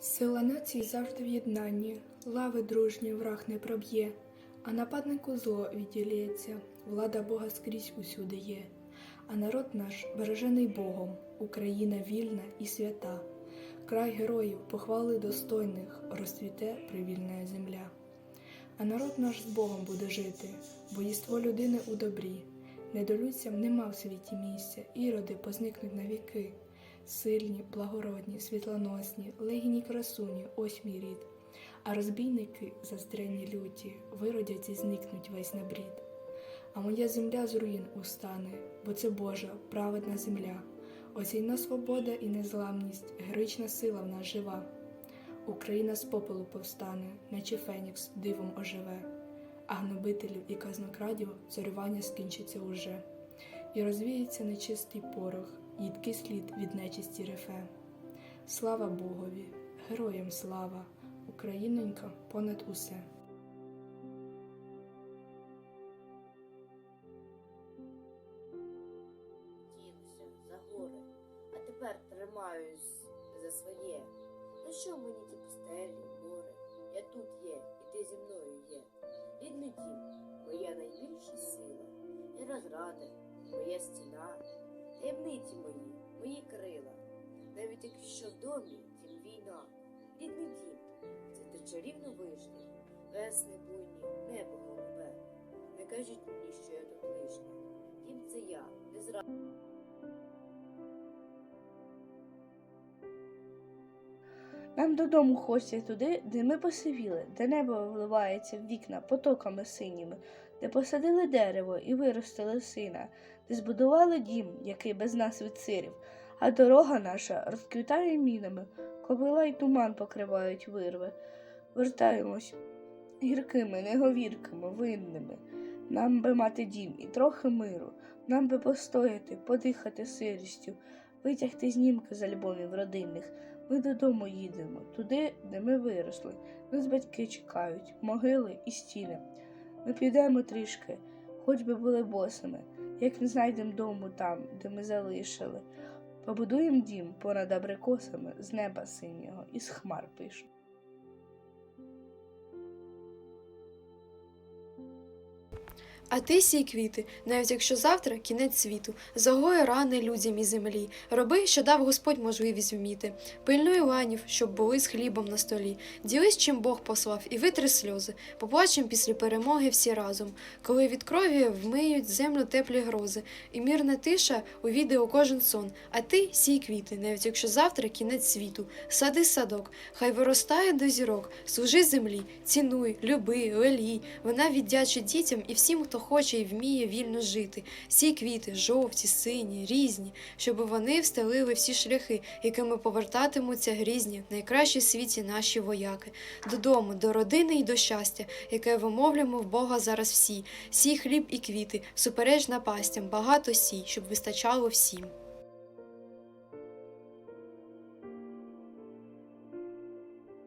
Сила нації завжди в єднанні, лави дружні враг не проб'є, а нападнику зло відділється, влада Бога скрізь усюди є. А народ наш бережений Богом, Україна вільна і свята. Край героїв, похвали достойних, розцвіте привільна земля. А народ наш з Богом буде жити, бо єство людини у добрі. Недолюдцям нема в світі місця, іроди позникнуть навіки. Сильні, благородні, світлоносні, легіні красуні, ось мій рід. А розбійники, застрені люті, виродяться і зникнуть весь на брід. А моя земля з руїн устане, бо це Божа, праведна земля. Осійна свобода і незламність, героїчна сила в нас жива. Україна з попелу повстане, наче Фенікс дивом оживе, а гнобителів і казнокрадів царювання скінчиться уже, і розвіється нечистий порох, їдкий слід від нечисті рефе. Слава Богові, героям слава, Українонька понад усе. Дівся за гори, а тепер тримаюсь за своє. На що мені ті пустелі, море? Я тут є, і ти зі мною є. Рідний дім, моя найбільша сила, і розрада, моя стіна, таємниці мої, мої крила. Навіть якщо в домі тім війна, рідний дім, це ти чарівно вишні, весни буйні, небо голубе. Не кажіть мені, що я тут лишня. Дім це я, не зра. Нам додому хочеться туди, де ми посивіли, де небо вливається в вікна потоками синіми, де посадили дерево і виростили сина, де збудували дім, який без нас відсирів, а дорога наша розквітає мінами, ковила й туман покривають вирви. Вертаємось гіркими, неговіркими, винними. Нам би мати дім і трохи миру, нам би постояти, подихати сирістю, витягти знімки з альбомів родинних. Ми додому їдемо, туди, де ми виросли. Нас батьки чекають, могили і стіни. Ми підемо трішки, хоч би були босими, як не знайдемо дому там, де ми залишили. Побудуємо дім понад абрикосами з неба синього і з хмар пишу. А ти сій квіти, навіть якщо завтра кінець світу, загоє рани людям і землі. Роби, що дав Господь можливість вміти. Пильнуй ланів, щоб були з хлібом на столі. Ділись, чим Бог послав, і витри сльози. Поплачем після перемоги всі разом. Коли від крові вмиють землю теплі грози, і мирна тиша увійде у кожен сон. А ти сій квіти, навіть якщо завтра кінець світу. Сади садок, хай виростає до зірок, служи землі, цінуй, люби, лелій. Вона віддячить дітям і всім, хто хоче і вміє вільно жити. всі квіти, жовті, сині, різні, щоб вони встелили всі шляхи, якими повертатимуться грізні, найкращі в світі наші вояки. Додому, до родини і до щастя, яке вимовлюємо в Бога зараз всі. Сій хліб і квіти, супереч напастям, багато сій, щоб вистачало всім.